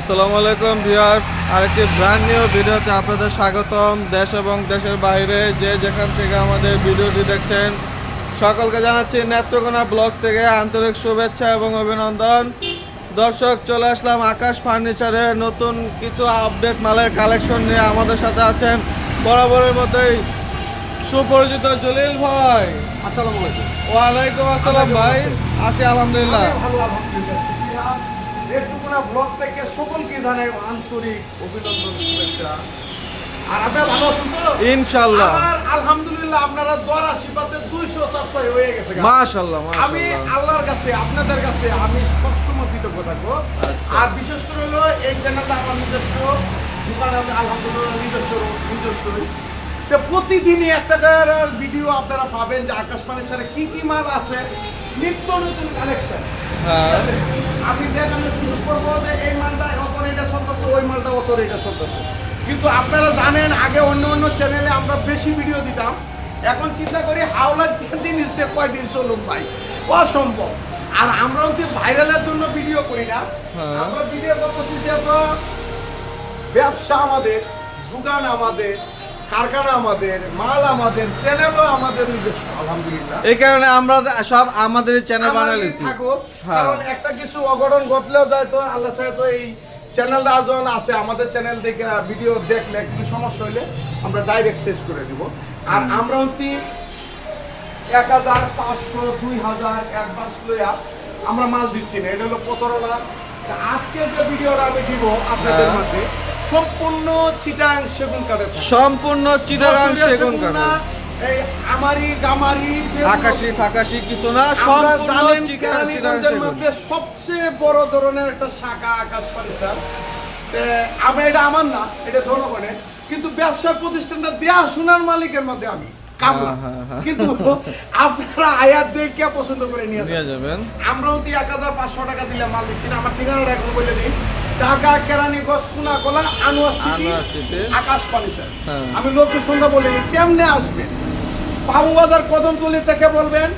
আসসালামু আলাইকুম ভিউয়ার্স আরেকটি ব্র্যান্ড নিউ ভিডিওতে আপনাদের স্বাগতম। দেশ এবং দেশের বাইরে যে যেখান থেকে আমাদের ভিডিওটি দেখছেন সকলকে জানাচ্ছি নেত্রকোনা ব্লগস থেকে আন্তরিক শুভেচ্ছা এবং অভিনন্দন। দর্শক চলে আসলাম আকাশ ফার্নিচারের নতুন কিছু আপডেট মালের কালেকশন নিয়ে আমাদের সাথে আছেন বরাবরের মতোই সুপরিচিত জলিল ভাই। আসসালামু আলাইকুম। ওয়ালাইকুম আসসালাম ভাই। আছি আলহামদুলিল্লাহ। একটুকুনা ব্লগ থেকে সকলকে জানাই আন্তরিক অভিনন্দন শুভেচ্ছা। আর আপনারা ভালো আছেন তো? ইনশাল্লাহ আমার আলহামদুলিল্লাহ আপনারা দোয়ার আশীর্বাদে দুইশো সাবস্ক্রাইব হয়ে গেছে গা। মাশাল্লাহ আমি আল্লাহর কাছে আপনাদের কাছে আমি সবসময় কৃতজ্ঞ থাকব। আচ্ছা। আর বিশেষ করে হলো এই চ্যানেলটা আমার নিজস্ব দোকান আলহামদুলিল্লাহ নিজস্ব নিজস্বই। তো প্রতিদিনই একটা করে ভিডিও আপনারা পাবেন যে আকাশ ছাড়া কি কি মাল আছে? নিত্য নতুন কালেকশন হ্যাঁ। আমি দেখানো শুরু করব যে এই মালটা অত রেটে চলতেছে ওই মালটা অত রেটে চলতেছে। কিন্তু আপনারা জানেন আগে অন্য অন্য চ্যানেলে আমরা বেশি ভিডিও দিতাম। এখন চিন্তা করি হাওলার জিনিস দিয়ে কয়দিন চলুক ভাই অসম্ভব। আর আমরাও যে ভাইরালের জন্য ভিডিও করি না হ্যাঁ। আমরা ভিডিও করতেছি যে ব্যবসা আমাদের দোকান আমাদের কারখানা আমাদের মাল আমাদের চ্যানেলও আমাদের নিজস্ব আলহামদুলিল্লাহ। এই কারণে আমরা সব আমাদের চ্যানেল বানাইছি হ্যাঁ। কারণ একটা কিছু অঘটন ঘটলেও যায় তো আল্লাহ তো এই চ্যানেলটা যখন আছে আমাদের চ্যানেল থেকে ভিডিও দেখলে কিছু সমস্যা হলে আমরা ডাইরেক্ট শেষ করে দিব। আর আমরা হচ্ছি এক হাজার পাঁচশো দুই হাজার এক মাস লইয়া আমরা মাল দিচ্ছি না এটা হলো প্রতারণা। আজকে যে ভিডিওটা আমি দিব আপনাদের হ্যাঁ। সম্পূর্ণ চিটাং সেগুন কাঠের। সম্পূর্ণ যশোরের সেগুন কাঠের। এই আমারি গামারি আকাশি ঠাকাশি কিছু না সম্পূর্ণ সেগুন মধ্যে সবচেয়ে বড় ধরনের একটা শাখা আকাশ পারিসার আমি এটা আমার না এটা জনগণের। কিন্তু ব্যবসার প্রতিষ্ঠানটা দেয়া শোনার মালিকের মধ্যে আমি হ্যাঁ, হ্যাঁ, হ্যাঁ। কিন্তু আপনারা আয়াত দেখে পছন্দ করে নিয়ে যাবেন। যাবেন। আমরা এক হাজার পাঁচশো টাকা দিলে মাল দিচ্ছি না আমার ঠিকানাটা এখন বলে দিন ঢাকা কেরানীগঞ্জ কুনাকলা আনোয়ার সিটি। আকাশ ফার্নিচার হ্যাঁ। আমি লোকেশনটা বলে দিই কেমনে আসবেন বাবুবাজার কদমতলি থেকে বলবেন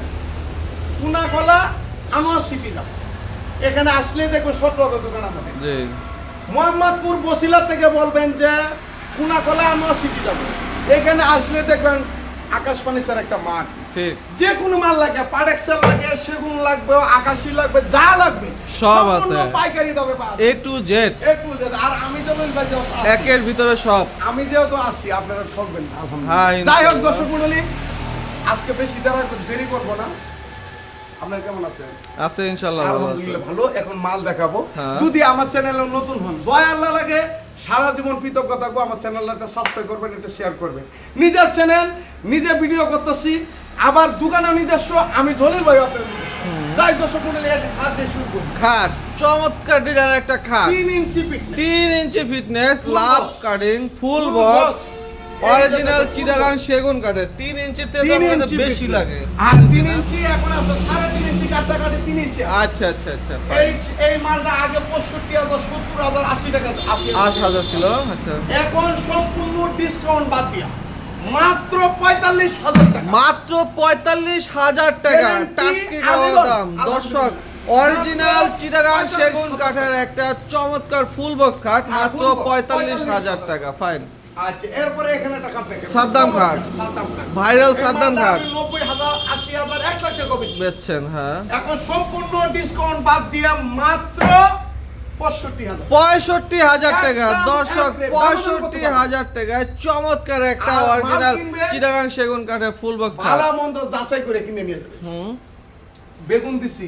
কুনাকলা আনোয়ার সিটি যাও। এখানে আসলে দেখবেন সতেরোটা দোকান আমাদের। মোহাম্মদপুর বসিলা থেকে বলবেন যে কুনাকলা আনোয়ার সিটি যাব। এখানে আসলে দেখবেন আকাশ ফার্নিচার একটা মাঠ। ঠিক যে কোনো মাল লাগে পাড়েক্সেল লাগে সেগুন লাগবে আকাশি লাগবে যা লাগবে সব আছে। পাইকারি দামে পাওয়া A to Z A to Z. আর আমি ভাই একের ভিতরে সব। আমি যেহেতু আসি আপনারা ঠকবেন না, হ্যাঁ, আলহামদুলিল্লাহ যাই হোক দর্শক মন্ডলী আজকে বেশি দ্বারা দেরি করব না। আপনার কেমন আছেন আছে ইনশাল্লাহ ভালো আছে। ভালো। এখন মাল দেখাবো। হ্যাঁ। যদি আমার চ্যানেলে নতুন হন দয়া আল্লাহ লাগে সারা জীবন কৃতজ্ঞ থাকব। আমার চ্যানেলটা সাবস্ক্রাইব করবেন এটা শেয়ার করবেন। নিজের চ্যানেল নিজে ভিডিও করতেছি। আবার দোকানে নিজস্ব আমি জলিল ভাই আপনার নিজস্ব। তাই দর্শক মন্ডলী একটা খাত দিয়ে শুরু করব খাট চমৎকার ডিজাইনের একটা খাট। তিন ইঞ্চি পিক তিন inch fitness love cutting full box original Chittagong সেগুন কাঠের। তিন ইঞ্চিতে তো বেশি লাগে। আর তিন ইঞ্চি এখন আছে সাড়ে তিন ইঞ্চি কাটা কাটি তিন ইঞ্চি আচ্ছা আচ্ছা আচ্ছা এই এই মালটা আগে পঁয়ষট্টি হাজার সত্তর হাজার আশি টাকা আশি হাজার। ছিল আচ্ছা। এখন সম্পূর্ণ ডিসকাউন্ট বাদ দিয়া। মাত্র পঁয়তাল্লিশ হাজার টাকা। মাত্র পঁয়তাল্লিশ হাজার টাকা। টাস্কি খাওয়া দাম। দর্শক অরিজিনাল চিটাগাং সেগুন কাঠের একটা চমৎকার ফুল বক্স খাট হ্যাঁ, মাত্র পঁয়তাল্লিশ হাজার টাকা। ফাইন আচ্ছা এরপরে এখানে টাকা থেকে সাদ্দাম খাট। সাদ্দাম খাট। Viral সাদ্দাম খাট। আমি নব্বই হাজার আশি হাজার এক লাখ টাকা বেচছেন হ্যাঁ। এখন সম্পূর্ণ ডিসকাউন্ট বাদ দিয়া মাত্র পঁয়ষট্টি হাজার। টাকা। দর্শক পঁয়ষট্টি হাজার টাকায় চমৎকার একটা অরিজিনাল চিটাগাং সেগুন কাঠের ফুল বক্স ভালো মন্দ যাচাই করে কিনে নিয়ে হুম। বেগুন দিছি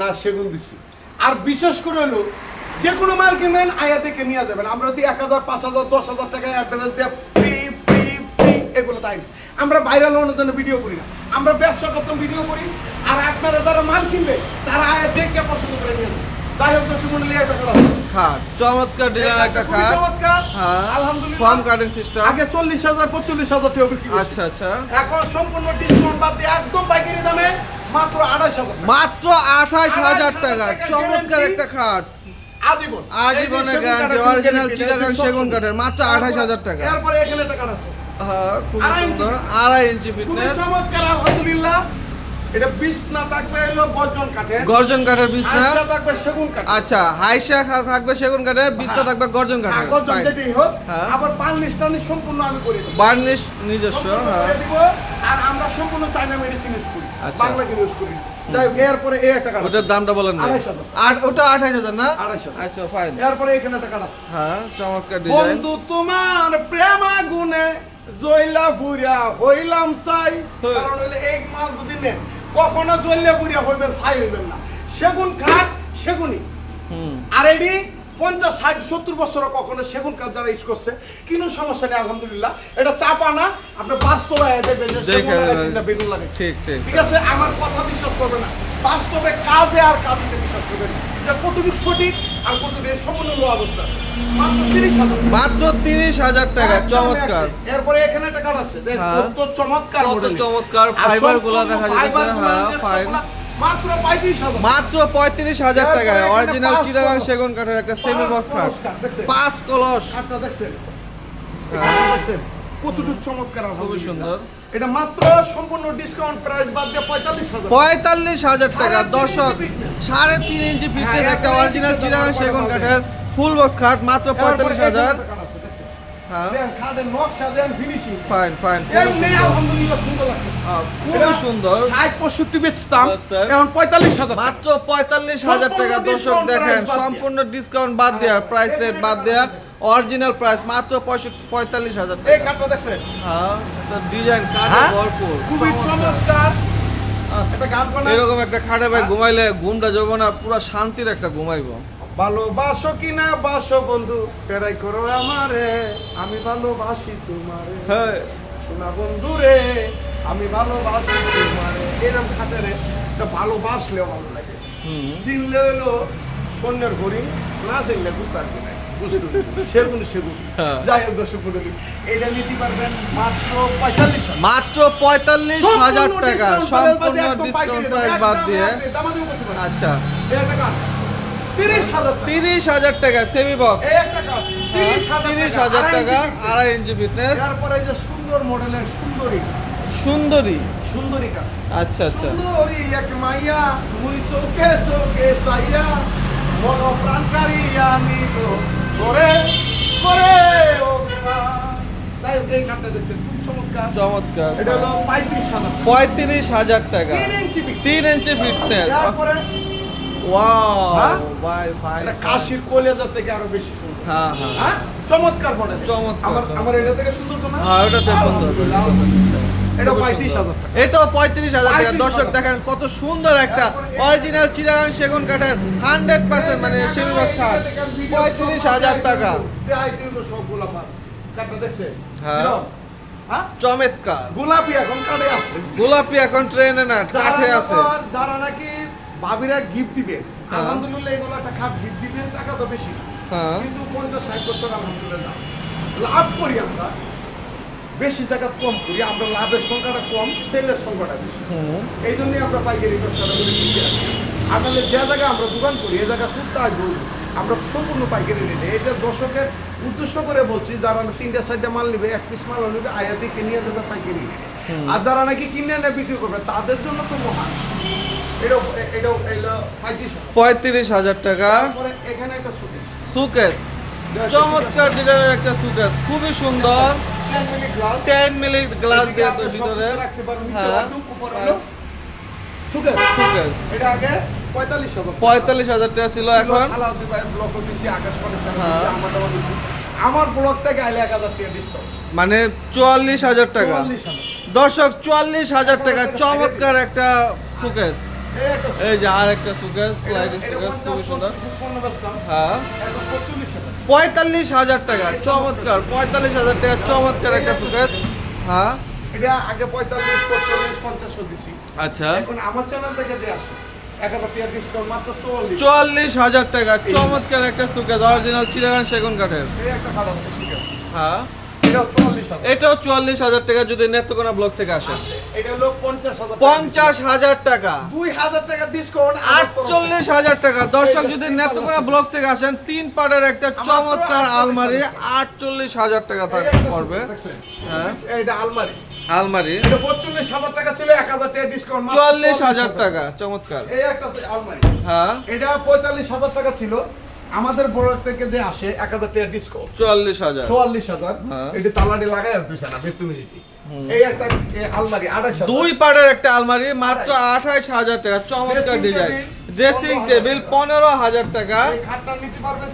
না সেগুন দিছি। আর বিশেষ করে হলো যে কোনো মাল কিনবেন আয়া দেখে নিয়ে যাবেন। আমরা যদি এক হাজার পাঁচ হাজার দশ হাজার টাকা অ্যাডভান্স দিয়ে ফ্রি ফ্রি ফ্রি এগুলো তাই আমরা ভাইরাল হওয়ার জন্য ভিডিও করি না। আমরা ব্যবসা করতাম ভিডিও করি। আর আপনারা যারা মাল কিনবে তারা আয়া দেখে পছন্দ করে নিয়ে যাবে। যাই হোক দর্শক মন্ডলী এটা খাট। চমৎকার ডিজাইন একটা খাট। হ্যাঁ। আলহামদুলিল্লাহ। ফর্ম কাটিং সিস্টেম আগে চল্লিশ হাজার পঁচল্লিশ হাজার টাকা বিক্রি আচ্ছা আচ্ছা। এখন সম্পূর্ণ ডিসকাউন্ট বাদ দিয়ে একদম পাইকারি দামে মাত্র আঠাশ হাজার টাকা। চমৎকার একটা খাট। আজীবন। আজীবনের গ্যারান্টি অরিজিনাল চিটাগাং সেগুন কাঠের মাত্র তারপরে- আঠাশ হাজার টাকা। এরপরে এখানে টাকা আছে। হ্যাঁ খুব। সুন্দর। আড়াই ইঞ্চি ফিটনেস চমৎকার আলহামদুলিল্লাহ। এটা বিছনা থাকবে হলো গর্জন কাঠের। গর্জন কাঠের বিছনা আশা থাকবে সেগুন কাঠ আচ্ছা হাইসা থাকবে সেগুন কাঠের বিছনা থাকবে গর্জন কাঠের। গর্জন যেটাই হোক হ্যাঁ। আবার পালনিশ টালনিশ সম্পূর্ণ আমি করে দেবো। বার্নিশ নিজস্ব সম্পূর্ণ হ্যাঁ। আর আমরা সম্পূর্ণ চাইনা মেডিসিন ইউজ করি আচ্ছা। বাংলা কিনে ইউজ করি এরপরে এই একটা কাঠ ওটার দামটা বলেন না। আড়াইশো ওটা আঠাশ হাজার না। আচ্ছা ফাইন এরপরে এখানে একটা কাঠ আছে। হ্যাঁ চমৎকার ডিজাইন বন্ধু তোমার প্রেম আগুনে জয়লা ফুরিয়া হইলাম হ্যাঁ। কারণ হইলে এক মাস যদি নেন কখনো জ্বললে বুড়িয়া হইবেন ছাই হইবেন না। সেগুন কাঠ সেগুনই। আর এটি পঞ্চাশ ষাট সত্তর বছর কখনো সেগুন কাঠ যারা ইউজ করছে কোন সমস্যা নেই আলহামদুলিল্লাহ। এটা চাপা না আপনি। না বেগুন লাগে ঠিক ঠিক ঠিক আছে আমার কথা বিশ্বাস করবে না। বাস্তবে কাজে আর কাজে বিশ্বাস করবে না। যে কতটুকু সঠিক আর কতটুকু সম্পূর্ণ অবস্থা আছে মাত্র তিরিশ হাজার টাকা চমৎকার এরপরে এখানে একটা কার্ড আছে হ্যাঁ। কত চমৎকার কত চমৎকার fiber গুলা দেখা যাচ্ছে, হ্যাঁ। সবগুলা মাত্র পঁয়ত্রিশ হাজার টাকায় অরিজিনাল চিটাগাং সেগুন কাঠের একটা সেমি বক্স খাট? পাঁচ কলস হ্যাঁ। দেখছেন? কতটুকু চমৎকার খুবই সুন্দর। এটা মাত্র সম্পূর্ণ ডিসকাউন্ট প্রাইস বাদ দিয়ে পঁয়তাল্লিশ হাজার। পঁয়তাল্লিশ হাজার টাকা। দর্শক সাড়ে তিন ইঞ্চি ফিটের হ্যাঁ, একটা অরিজিনাল তোমার সেগুন কাঠের ফুল বক্স খাট মাত্র পঁয়তাল্লিশ হাজার। হ্যাঁ। খুবই সুন্দর। ষাট পঁয়ষট্টি বেচতাম এখন পঁয়তাল্লিশ হাজার মাত্র পঁয়তাল্লিশ হাজার টাকা। দর্শক দেখেন সম্পূর্ণ ডিসকাউন্ট বাদ দেওয়া প্রাইস রেট বাদ দেওয়া অরিজিনাল প্রাইস মাত্র পঁয়ষট্টি পঁয়তাল্লিশ হাজার এই টাকা। কাঠটা দেখছেন? হ্যাঁ ডিজাইন কাজে হ্যাঁ? ভরপুর খুবই চমৎকার। বানায় এরকম একটা খাটে ভাই হ্যাঁ? ঘুমাইলে ঘুমটা যাব না পুরো শান্তির একটা ঘুমাইবো। ভালোবাসো কিনা বাসো বন্ধু পেরাই করো আমারে আমি ভালোবাসি তোমারে। হ্যাঁ। শোনা বন্ধু রে আমি ভালোবাসি তোমারে। এরকম খাটে রে ভালোবাসলেও ভালো লাগে। হুম। চিনলে হলো সৈন্যের হরিণ না চিনলে কুত্তার কি নাই সেগুন সেগুন হ্যাঁ। যাই হোক দর্শক মন্ডলী এটা নিতে পারবেন মাত্র পঁয়তাল্লিশ হাজার। মাত্র পঁয়তাল্লিশ হাজার টাকা সম্পূর্ণ ডিসকাউন্ট প্রাইস বাদ দিয়ে। আচ্ছা তিরিশ হাজার টাকা। সেমি বক্স তিরিশ হাজার টাকা, আড়াই ইঞ্চি ফিটনেস। এই যে সুন্দর মডেলের সুন্দরী সুন্দরী সুন্দরী আচ্ছা আচ্ছা সুন্দরী এক মাইয়া মুই চোখে চোখে চাইয়া মন প্রাণকারী আমি তো করে করে অভিমান। তাই এই কাঠটা দেখছেন খুব চমৎকার। চমৎকার এটা হলো পঁয়ত্রিশ হাজার টাকা। পঁয়ত্রিশ হাজার টাকা। তিন ইঞ্চি ফিটনেস তারপরে? হ্যাঁ? কাশির কলেজা থেকে আরও বেশি সুন্দর। হ্যাঁ হ্যাঁ। হ্যাঁ? চমৎকার মডেল চমৎকার, আমার এটা থেকে সুন্দর তো না? হ্যাঁ, ওটাতে সুন্দর। এটা পঁয়ত্রিশ হাজার টাকা। এটাও পঁয়ত্রিশ হাজার টাকা। 35,000 দর্শক দেখেন কত সুন্দর একটা অরিজিনাল চিরাগাং সেগুন কাঠের হান্ড্রেড পার্সেন্ট মানে পঁয়ত্রিশ হাজার টাকা। হ্যাঁ। চমৎকার। গোলাপি এখন কাঠে আছে। গোলাপি এখন ট্রেনে না কাঠে আছে। যারা নাকি ভাবিরা গিফট দিবে হ্যাঁ। আলহামদুলিল্লাহ এগুলো একটা খাট গিফট দিবে টাকা তো বেশি। হ্যাঁ। কিন্তু পঞ্চাশ ষাট বছর আলহামদুলিল্লাহ লাভ করি আমরা। বেশি জায়গা কম করি আমরা লাভের সংখ্যাটা কম সেলের সংখ্যাটা বেশি। এই জন্যই আমরা পাইকারি ব্যবসাটা করে কিনতে আসি আপনাদের যে জায়গায় আমরা দোকান করি এ জায়গা খুব তাই আমরা সম্পূর্ণ পাইকারি রেটে। এটা দর্শকের উদ্দেশ্য করে বলছি যারা তিনটা চারটা মাল নেবে এক পিস মাল নেবে আয়াতি কিনে যাবে পাইকারি রেটে। আর যারা নাকি কিনে এনে বিক্রি করবে তাদের জন্য তো মহান। পঁয়ত্রিশ হাজার। টাকা। এখানে একটা সুকেশ। সুকেস চমৎকার ডিজাইনের একটা সুকেস খুবই সুন্দর। টেন মিলি গ্লাস দিয়ে তো ভিতরে। পারবেন হ্যাঁ। সুকেশ সুকেস এটা আগে পঁয়তাল্লিশ হাজার। টাকা ছিল এখন। হ্যাঁ। আমার ব্লক থেকে আইলে এক হাজার টাকা ডিসকাউন্ট মানে চুয়াল্লিশ হাজার টাকা। দর্শক চুয়াল্লিশ হাজার টাকা। চমৎকার একটা সুকেস এই যে আর একটা সুকেস স্লাইডিং এটা খুবই সুন্দর। হ্যাঁ। পঁয়তাল্লিশ হাজার। টাকা চমৎকার পঁয়তাল্লিশ হাজার টাকা চমৎকার একটা সুকেস হ্যাঁ? এটা আগে পঁয়তাল্লিশ পঁয়তাল্লিশ পঞ্চাশও দিছি। আচ্ছা। এখন আমার চ্যানেল থেকে যে আসে চুয়াল্লিশ। হাজার টাকা চমৎকার একটা সুকেজ অরিজিনাল চিরাগান সেগুন কাঠের। হ্যাঁ। এটাও চুয়াল্লিশ হাজার। টাকা যদি নেত্রকোনা ব্লক থেকে আসে। পঞ্চাশ হাজার টাকা দুই হাজার টাকা ডিসকাউন্ট আটচল্লিশ হাজার টাকা। দর্শক যদি নেত্রকোনা ব্লক থেকে আসেন তিন পাটের একটা চমৎকার আলমারি আটচল্লিশ হাজার টাকা পড়বে। হ্যাঁ। এটা আলমারি। আলমারি। এটা হাজার টাকা ছিল এক হাজার টাকা ডিসকাউন্ট চুয়াল্লিশ হাজার টাকা। চমৎকার। এই একটা আলমারি। হ্যাঁ। এটা পঁয়তাল্লিশ হাজার টাকা ছিল আমাদের বড় থেকে যে আসে এক হাজার টাকা ডিসকাউন্ট চুয়াল্লিশ হাজার। চুয়াল্লিশ হাজার। হ্যাঁ। এটি তালাটি লাগাই আর তুই না বেতুমিনিটি এই একটা আলমারি আঠাশ। দুই পাটের একটা আলমারি মাত্র আঠাশ হাজার টাকা। চমৎকার ডিজাইন ড্রেসিং টেবিল পনেরো হাজার টাকা। খাটটা নিতে পারবেন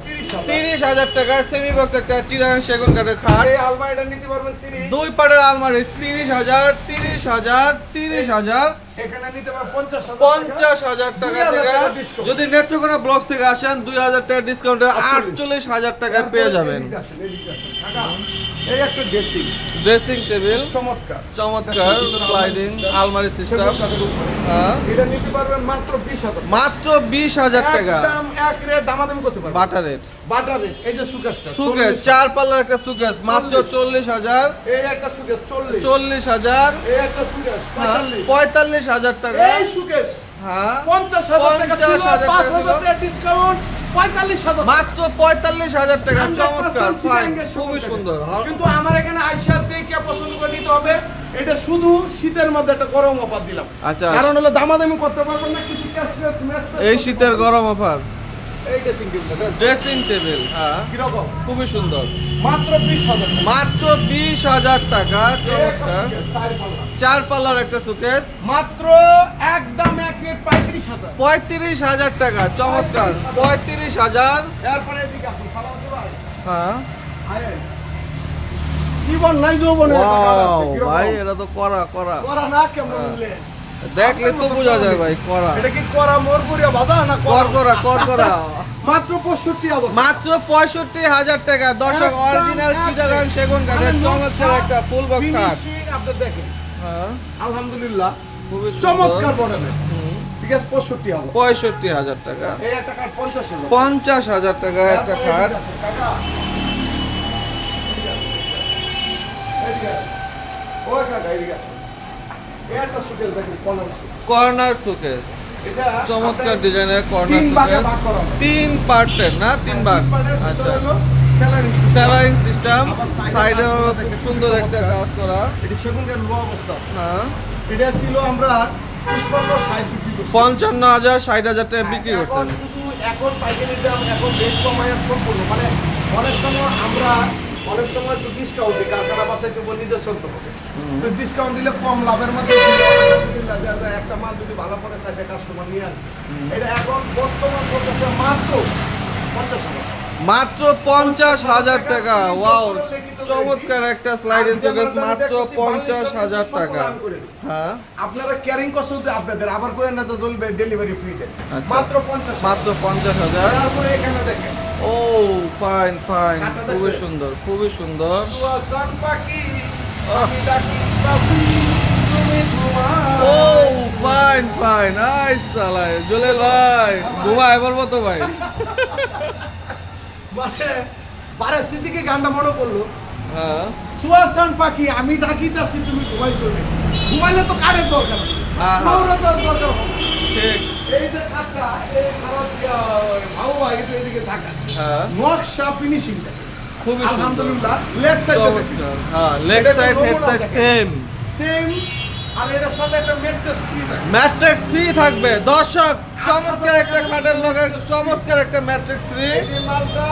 তিরিশ হাজার টাকা সেমি বক্স একটা চিরাং সেগুন কাঠের খাট। আলমারিটা নিতে পারবেন দুই পাটের আলমারি তিরিশ হাজার তিরিশ হাজার তিরিশ হাজার। পঞ্চাশ হাজার টাকা। থেকে যদি নেত্রকোনা ব্লক থেকে আসেন দুই হাজার টাকা ডিসকাউন্টে আটচল্লিশ। হাজার টাকায় পেয়ে যাবেন। এই একটা ড্রেসিং ড্রেসিং টেবিল চমৎকার। চমৎকার স্লাইডিং আলমারি সিস্টেম। হ্যাঁ। এটা নিতে পারবেন মাত্র বিশ হাজার মাত্র বিশ হাজার টাকা। একদম এক রেট দামাদামি করতে পারবেন। বাটার রেট বাটার রেট এই যে সুকেশটা সুকেস চার পাল্লার একটা সুকেস মাত্র চল্লিশ হাজার। এই একটা সুকেশ চল্লিশ। চল্লিশ হাজার। এই একটা সুকেশ হ্যাঁ, পঁয়তাল্লিশ। হাজার টাকা। এই সুকেশ হ্যাঁ পঞ্চাশ হাজার টাকা পঞ্চাশ হাজার টাকা ডিসকাউন্ট মাত্র পঁয়তাল্লিশ হাজার টাকা 100% চমৎকার ফাইন খুবই সুন্দর। হ্যাঁ। কিন্তু আমার এখানে আইসা দেখে পছন্দ করে নিতে হবে। এটা শুধু শীতের মধ্যে একটা গরম অফার দিলাম। আচ্ছা। কারণ হলো দামাদামি করতে পারবেন না কিছু এই শীতের গরম অফার। এই ড্রেসিং টেবিল হ্যাঁ। কীরকম? খুবই সুন্দর। মাত্র বিশ হাজার। মাত্র বিশ হাজার টাকা চমৎকার। চার পাল্লার একটা সুকেস মাত্র একদম এক রেট পঁয়ত্রিশ হাজার। পঁয়ত্রিশ হাজার টাকা চমৎকার। পঁয়ত্রিশ হাজার। এরপরে এদিকে আসুন হ্যাঁ। জীবন নাই যৌবনে একটা কাজ আছে, Wow, কীরকম? ভাই এটা তো করা করা। করা না কেমন বুঝলে? দেখলে তো বোঝা যায় ভাই করা এটা কি করা মোর করিয়া বাধা না কর করা কর করা মাত্র পঁয়ষট্টি হাজার মাত্র পঁয়ষট্টি হাজার টাকা। দর্শক অরিজিনাল চিটাগাং সেগুন কাঠের মানে চমৎকার একটা ফুল বক্স কাঠ আপনি দেখেন। হ্যাঁ। আলহামদুলিল্লাহ। খুবই চমৎকার মডেলের ঠিক আছে পঁয়ষট্টি হাজার। টাকা। এই একটা কাঠ পঞ্চাশ হাজার। টাকা একটা খাট। ওই কাকা, কর্নার সুকেস চমৎকার ডিজাইনের কর্নার সুকেস ভাগ। তিন পার্টের না? তিন ভাগ। তিন আচ্ছা। স্যালারিং সিস্টেম কাজগুলো খুব সুন্দর একটা কাজ। করা। এটি সেগুন কাঠের লো অবস্থা হ্যাঁ। এটা ছিল আমরা বিক্রি। পঞ্চান্ন হাজার ষাট হাজার টাকা বিক্রি এখন করছেন এখন পাইকারি দাম এখন রেট কমায় সম্পূর্ণ। মানে অনেক সময় আমরা অনেক সময় একটু ডিসকাউন্ট দিই কারখানা বাসায় দেবো নিজে চলতে হবে। একটু ডিসকাউন্ট দিলে কম লাভের মধ্যে একটা মাল যদি ভালো করে চারটে কাস্টমার নিয়ে আসবে। এটা এখন বর্তমান চলতেছে মাত্র পঞ্চাশ হাজার মাত্র পঞ্চাশ হাজার টাকা। ওয়াও চমৎকার একটা স্লাইডিং সুকেস মাত্র পঞ্চাশ হাজার টাকা। হ্যাঁ? আপনারা ক্যারিং কষ্ট আপনাদের আবার করে না তো চলবে ডেলিভারি ফ্রি দেন। আচ্ছা। মাত্র পঞ্চাশ মাত্র পঞ্চাশ হাজার। তারপরে এখানে দেখেন। ও ফাইন ফাইন খুবই সুন্দর খুবই সুন্দর। ও ফাইন ফাইন আই সালাই জলেল ভাই ঘুমা এবার মতো ভাই। মানে বারে সিদ্দিকে গানটা মনে পড়ল। হ্যাঁ। সুয়াসান পাখি আমি ডাকিতাছি তুমি ঘুমাইছো নে। ঘুমাইলে তো কারের দরকার আছে। হ্যাঁ, হ্যাঁ। দরকার ঠিক। এই যে এই সারা ভাও ভাই একটু এদিকে থাকা নকশা খুবই আলহামদুলিল্লাহ লেগ সাইড হ্যাঁ leg side head side same same আর এটার সাথে একটা মেট্রেস ফ্রি থাকে ম্যাট্রিক্স ফ্রি থাকবে। দর্শক চমৎকার একটা খাটের লগে চমৎকার একটা ম্যাট্রিক্স ফ্রি মালটা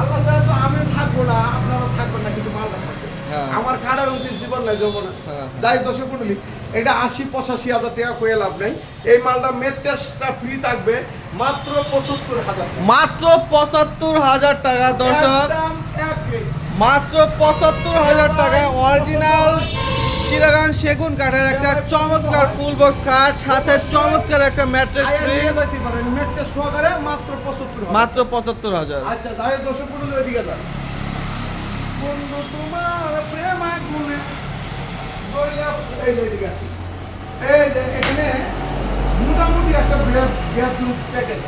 আল্লাহ তো আমি থাকব না আপনারা থাকবেন না কিন্তু মালটা থাকবে হ্যাঁ। আমার খাড়ার অন্তিম জীবন নাই যৌবন আছে হ্যাঁ। যাই দর্শক মন্ডলী এটা আশি পঁচাশি হাজার টাকা করে লাভ নেই এই মালটা মেট্রেসটা ফ্রি থাকবে মাত্র পঁচাত্তর হাজার। মাত্র পঁচাত্তর হাজার টাকা দর্শক। মাত্র পঁচাত্তর হাজার টাকা অরিজিনাল চিরাগাং সেগুন কাঠের একটা চমৎকার ফুল বক্স খাট সাথে চমৎকার একটা ম্যাট্রিক্স আয়া ফ্রি মাত্র পঁচাত্তর হাজার। আচ্ছা দর্শক যান। বন্ধু তোমার প্রেম আগুনে গড়িয়া এই যে এদিকে আসি। এই এখানে মোটামুটি একটা বেডরুম প্যাকেজ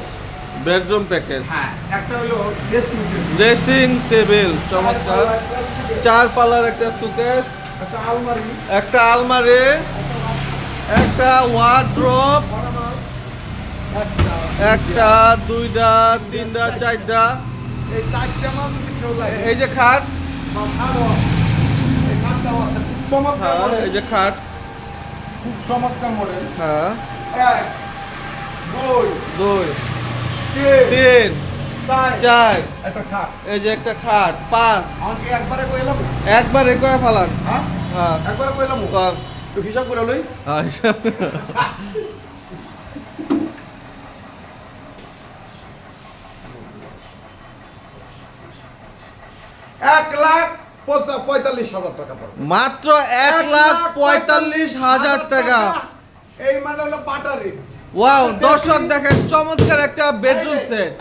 বেডরুম প্যাকেজ হ্যাঁ একটা হলো ড্রেসিং টেবিল ড্রেসিং টেবিল চমৎকার। চার পাল্লার একটা সুকেস একটা আলমারি। একটা আলমারি একটা ওয়ার্ড্রপ একটা দুইটা তিনটা চারটা। এই চারটা মাল কেউ লাগে। এই যে খাট। এই হ্যাঁ এই যে খাট। খুব চমৎকার মডেল হ্যাঁ। এক দুই দুই তিন তিন। চার। চার। একটা খাট। এই যে একটা খাট পাঁচ। একবারে এ ফেলান। হ্যাঁ? হ্যাঁ। একবারে কইলাম কর। হিসাব করে লই। হ্যাঁ, হিসাব। এক লাখ পঁয়তাল্লিশ হাজার টাকা মাত্র এক লাখ পঁয়তাল্লিশ হাজার টাকা। এই মানে হলো বাটারি। ওয়াও দর্শক দেখেন চমৎকার একটা বেডরুম সেট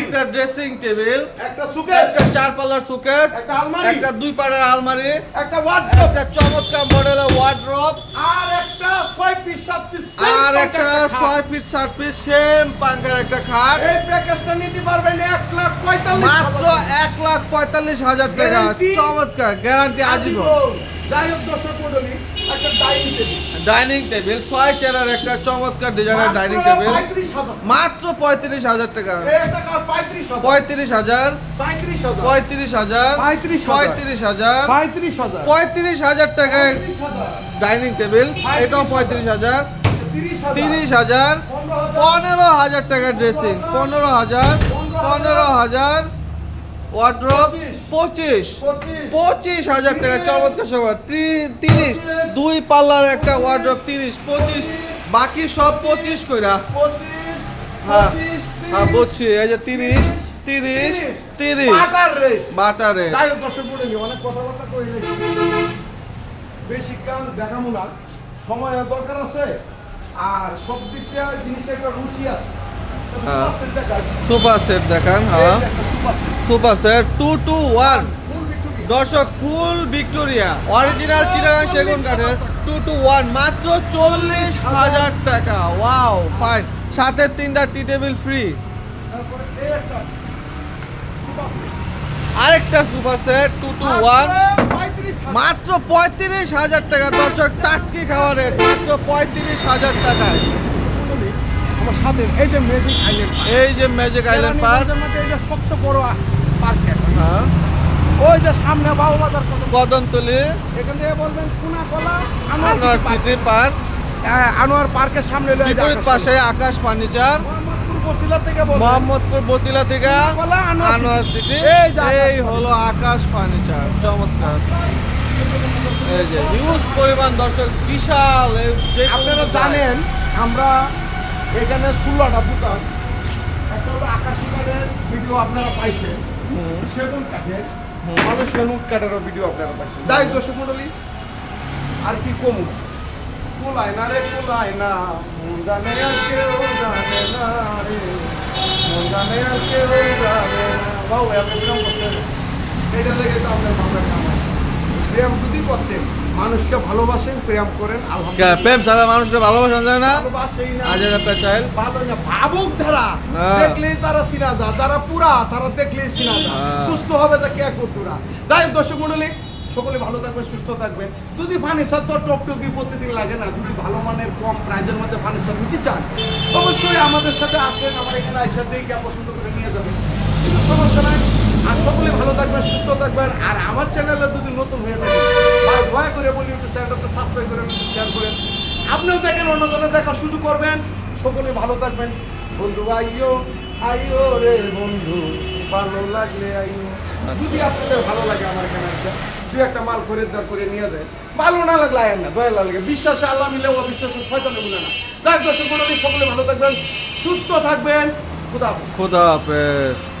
একটা ড্রেসিং টেবিল একটা সুকেশ একটা চার পাল্লার সুকেস একটা আলমারি। একটা দুই পাড়ার আলমারি একটা ওয়ার্ডরোব একটা চমৎকার মডেলের ওয়ার্ড্রপ আর একটা ছয় পিস সাত পিস আর একটা ছয় ফিট সাত পিস সেম পাঙ্কার একটা খাট। এই প্যাকেজটা নিতে পারবেন এক লাখ পঁয়তাল্লিশ মাত্র এক লাখ পঁয়তাল্লিশ হাজার টাকা। চমৎকার গ্যারান্টি আজীবন। যাই হোক দর্শক মন্ডলী একটা ডাইনিং টেবিল ডাইনিং টেবিল ছয় চেয়ারের একটা চমৎকার ডিজাইনের ডাইনিং টেবিল মাত্র পঁয়ত্রিশ হাজার টাকা পঁয়ত্রিশ হাজার পঁয়ত্রিশ হাজার পঁয়ত্রিশ হাজার পঁয়ত্রিশ হাজার টাকায় ডাইনিং টেবিল এটাও পঁয়ত্রিশ হাজার তিরিশ হাজার তিরিশ হাজার পনেরো হাজার টাকার ড্রেসিং পনেরো হাজার পনেরো হাজার ওয়ার্ড্রপ পঁচিশ। পঁচিশ। হাজার টাকা চমৎকার সভা তিরিশ। দুই পাল্লার একটা ওয়ার্ড্রপ তিরিশ পঁচিশ। বাকি সব পঁচিশ কইরা। হ্যাঁ হ্যাঁ বুঝছি এই যে তিরিশ তিরিশ তিরিশ। বাটার রেট অনেক কথাবার্তা কই বেশি কান দেখামু না। সময় দরকার আছে আর সব দিক থেকে জিনিসটা একটা রুচি আছে। হ্যাঁ। সুপার সেট দেখান হ্যাঁ super set. Two two one দর্শক, ফুল ভিক্টোরিয়া অরিজিনাল চিটাগাং সেগুন কাঠের টু টু ওয়ান মাত্র চল্লিশ হাজার টাকা ওয়াও ফাইন সাথে তিনটা টি টেবিল ফ্রি। আরেকটা super set two two one মাত্র 35 হাজার। মাত্র পঁয়ত্রিশ হাজার টাকা দর্শক, টাস্কি খাওয়ার রেট মাত্র পঁয়ত্রিশ হাজার টাকায় আমার সাথে এই যে ম্যাজিক আইল্যান্ড এই যে ম্যাজিক আইল্যান্ড পার্ক এই যে সবচেয়ে বড় পার্ক হ্যাঁ। ওই যে সামনে বাবু বাজার কদমতলি। এখান থেকে বলবেন কোনা কলা আনোয়ার সিটি পার্ক হ্যাঁ, আনোয়ার পার্কের সামনে হলো এই যে বিপরীত পাশে আকাশ ফার্নিচার। মোহাম্মদপুর বসিলা থেকে আনোয়ার সিটি। এই হলো আকাশ ফার্নিচার। চমৎকার। এই যে হিউজ পরিমাণ দর্শক বিশাল। আপনারা জানেন আমরা এখানে ষোলোটা দোকান একটা হলো আকাশি কাঠের ভিডিও আপনারা পাইছেন। সেগুন কাঠের। মানে সেগুন কাঠেরও ভিডিও আপনারা পাইছেন। যাই দর্শক মন্ডলী আর কি কমু? কুলায় না রে কুলায় না। মন জানে আর কেউ জানে না রে। মন জানে আর কেউ জানে না। বাবু এমন বিরাম করছেন? এটা লেগে তো আপনার ভাবনা কাম আছে। যদি করতেন। মানুষকে ভালোবাসেন প্রেম করেন আলহামদুলিল্লাহ। প্রেম ছাড়া মানুষকে ভালোবাসা যায় না? ভালোবাসেই না। আজ ভালো না ভাবুক যারা। দেখলেই তারা চিনা যারা পুরা তারা দেখলেই চিনা যা। হ্যাঁ। সুস্থ হবে তা কে করতুরা? তাই দর্শক মন্ডলী সকলে ভালো থাকবেন সুস্থ থাকবেন। যদি ফার্নিচার তো টকটকি প্রতিদিন লাগে না যদি ভালো মানের কম প্রাইজের মধ্যে ফার্নিচার নিতে চান অবশ্যই আমাদের সাথে আসেন আমার এখানে আইসা দেখে পছন্দ করে নিয়ে যাবেন। কিন্তু সমস্যা নাই আর সকলে ভালো থাকবেন সুস্থ থাকবেন আর আমার চ্যানেলে যদি নতুন হয়ে থাকে দয়া করে বলি একটু চ্যানেলটা সাবস্ক্রাইব করেন শেয়ার করেন। আপনিও দেখেন অন্যজনের দেখা সুযোগ করবেন। সকলে ভালো থাকবেন। বন্ধু, আইও আইও রে বন্ধু, ভালো লাগলে আইও। যদি আপনাদের ভালো লাগে আমার এসে দুই একটা মাল খরিদ্দার করে নিয়ে যায়। ভালো না লাগলে আয়েন না, দয়া লাগে। বিশ্বাসে আল্লাহ মিলে, অবিশ্বাসে শয়তানে মিলে না। যাক দর্শক সকলে ভালো থাকবেন, সুস্থ থাকবেন। খুদা। খুদা হাফেজ।